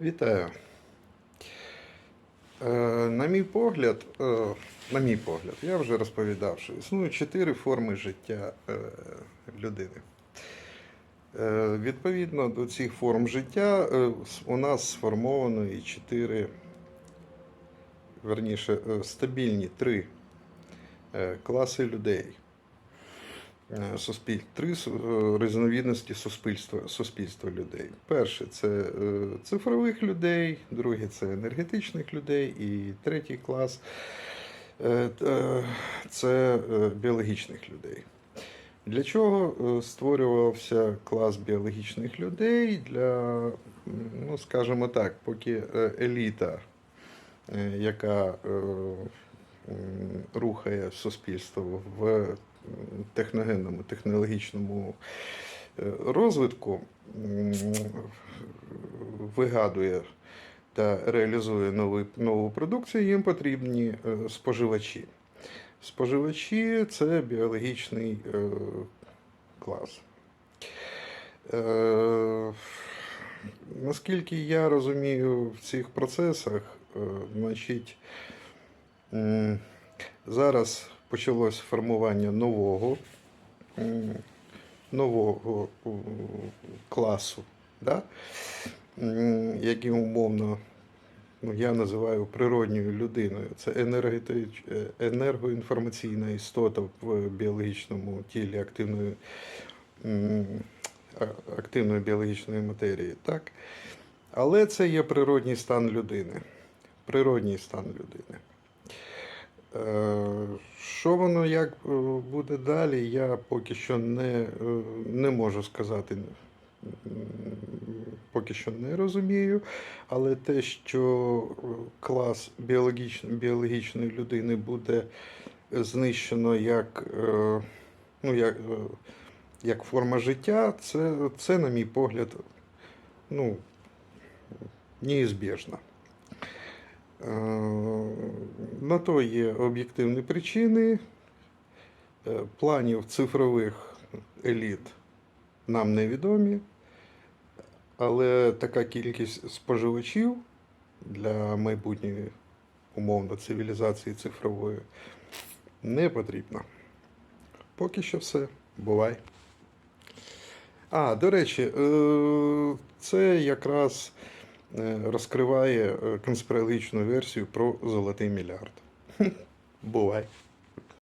Вітаю. Е, на мій погляд, е, на мій погляд, я вже розповідав, що існують чотири форми життя е, людини. Відповідно до цих форм життя у нас сформовано і чотири, верніше, стабільні три класи людей. Е, суспіль... Три е, різновідності суспільства, суспільства людей. Перше це е, цифрових людей, друге це енергетичних людей, і третій клас це біологічних людей. Для чого створювався клас біологічних людей? Для, ну скажімо так, поки еліта, яка рухає суспільство в техногенному, технологічному е, розвитку, вигадує та реалізує нові, нову продукцію, їм потрібні е, споживачі. Споживачі це біологічний е, клас. Наскільки я розумію в цих процесах, значить, зараз почалось формування нового, нового класу, да? який умовно ну, я називаю природньою людиною. Це е, енергоінформаційна істота в біологічному тілі активної, активної біологічної матерії. Так? Але це є природній стан людини. Природній стан людини. Е, Що воно як е, буде далі, я поки що не, е, не можу сказати. Поки що не розумію, але те, що клас біологічно, біологічної людини буде знищено як, ну, як, як форма життя, це, це, на мій погляд, ну, неізбіжно. Е, На то є об'єктивні причини. Е, Планів цифрових еліт нам невідомі, але така кількість споживачів для майбутньої умовно цивілізації цифрової не потрібна. Поки що все. Бувай. А, до речі, е, це якраз розкриває е, конспірологічну версію про золотий мільярд. Бувай.